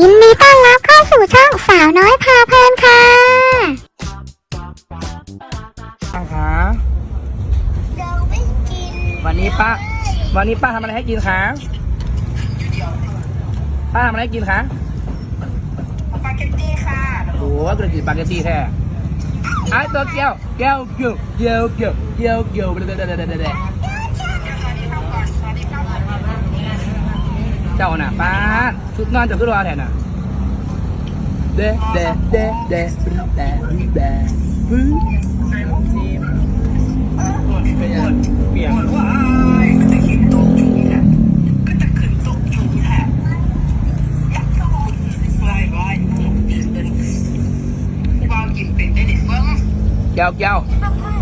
ยินดีต้อนรับเข้าสู่ช่องสาวน้อยพาเพลินค่ะ ป้าคะเราไม่กินวันนี้ป้า วันนี้ป้าทำอะไรให้กินคะ ป้าทำอะไรให้กินคะสปาเกตตี้ค่ะโอ้โหกระติบปาเกตตี้แท้ไอ้ตัวเกียวเกียวเกียวเกียวเกียวเกียวเกียวเดเดเดเดเดเดเดี๋ยวตอนนี้เข้าก่อนตอนนี้เข้าก่อน เจ้าน่ะป้าชุดนอนจะขึ้นรอแทนน่ะเดเดเดเดเดเดบึ้งเป็นยังเปียกว้ายก็จะกินตุ๊กอยู่นี่แหละก็จะขึ้นตุ๊กอยู่นี่แหละยักษ์เข้าว้ายว้ายวางกินเป็นได้เด็ดเบิ้งเกียวเกียวป้า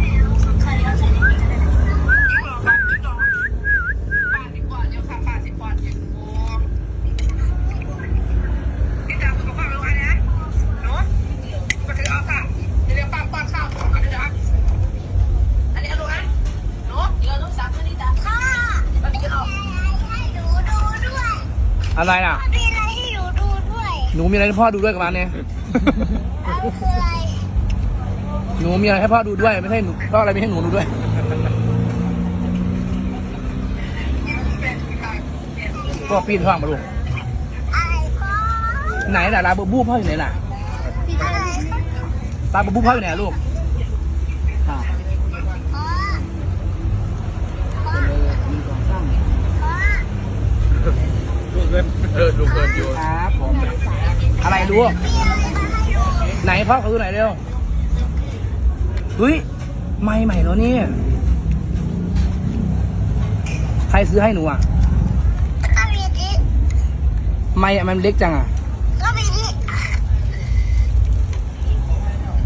อะไรน่ะ มีอะไรให้หนูดูด้วยหนูมีอะไรให้พ่อดูด้วยกับมันเนี่ยเอาคืออะไร หนูมีอะไรให้พ่อดูด้วย ไม่ใช่หนูพ่ออะไรไม่ให้หนูดูด้วย พ่อปีนท้องมาลูกอะไรพ่อไหนล่ะลาบูบูพ่ออยู่ไหนล่ะอะไรลาบูบูพ่ออยู่ไหนลูกอ่า พ่อ ลู กเล่นเออลูเล่นอยู่ครับผมอะไรลูไหนพ่อเขาดูไหนเร็วเฮ้ยไม่ใหม่แล้วนี่ใครซื้อให้หนูอะก็มีที่ไม่อะมันเล็กจังอะก็มีที่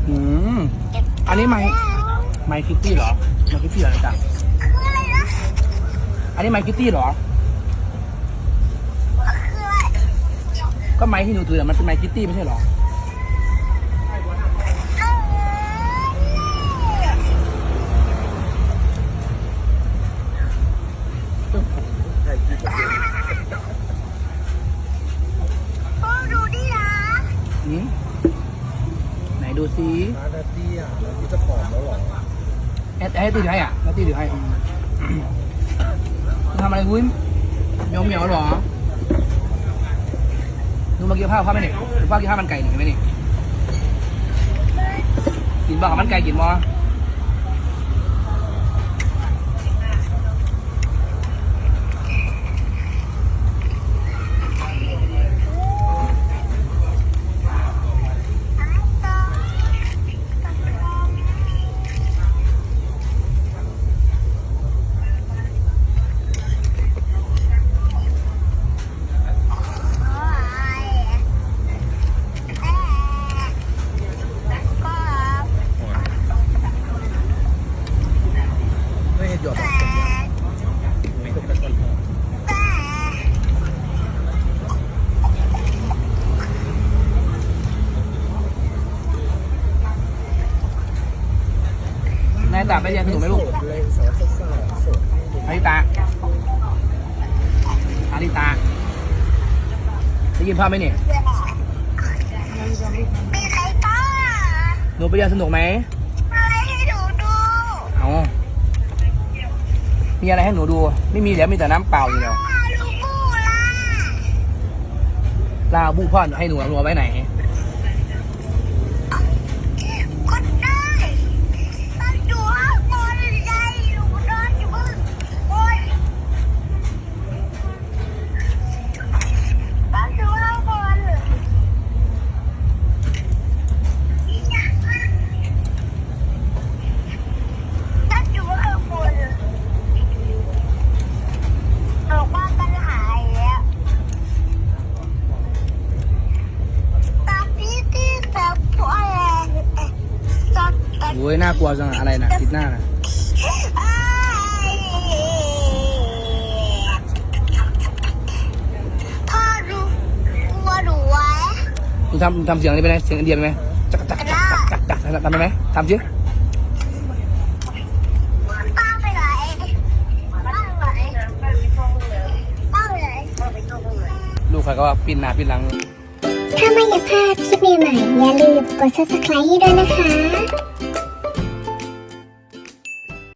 อืมอันนี้ไม่ไม่คิตตี้เหรอไม่คิตตี้เหรอจังคืออะไรนะอันนี้ไม่คิตตี้เหรออะไร ก็ไม้ที่หนูถือน่ะมันเป็นไม้คิตตี้ไม่ใช่เหรอพ่อดูดินะหืมไหนดูซิร้านนาตี้อะแล้วที่จะผอมแล้วหรอให้ให้ตีถือให้อะแล้วตีถือให้อืมทำอะไรกุ้ยเหมียวเหมียวเหรอหนู มากินข้าวข้าวไหมเนี่ยหรือว่ากินข้าวมันไก่หนึ่งไหมเนี่ยกินบ้าข้าวมันไก่กินมั้าม่เห็นหยอดแบบไม่ตกตะกอนหอม นาย ตาไปเรียนหนูไหมลูกโสดเลยสาดอาริตาอาริตาได้ยินพ่อไหมเนี่ยมีใครป้าหนูไปเรียนสนุกไหมอะไรให้หนูดูเอามีอะไรให้หนูดู ไม่มีเดี๋ยวมีแต่น้ำเปล่าอยู่แล้วป้าบูล่ลาบูพ่อให้หนูหนูเอาไว้ไหน อ้ยน่ากลัวจังอะอะไรนะติดหน้านะพ่อดูกลัวหนูไว้หนูทำหนูทำเสียงนี้ไปไหมเสียงอินเดียไปไหมจักจักจักจักจักจักทำไปไหมทำสิป้าไปไหนป้าไปไหนป้าไปไหนลูกใครก็ว่าปีนหน้าปีนหลังดคลิปใหม่ๆอย่าลืมกด subscribe ให้ด้วยนะคะ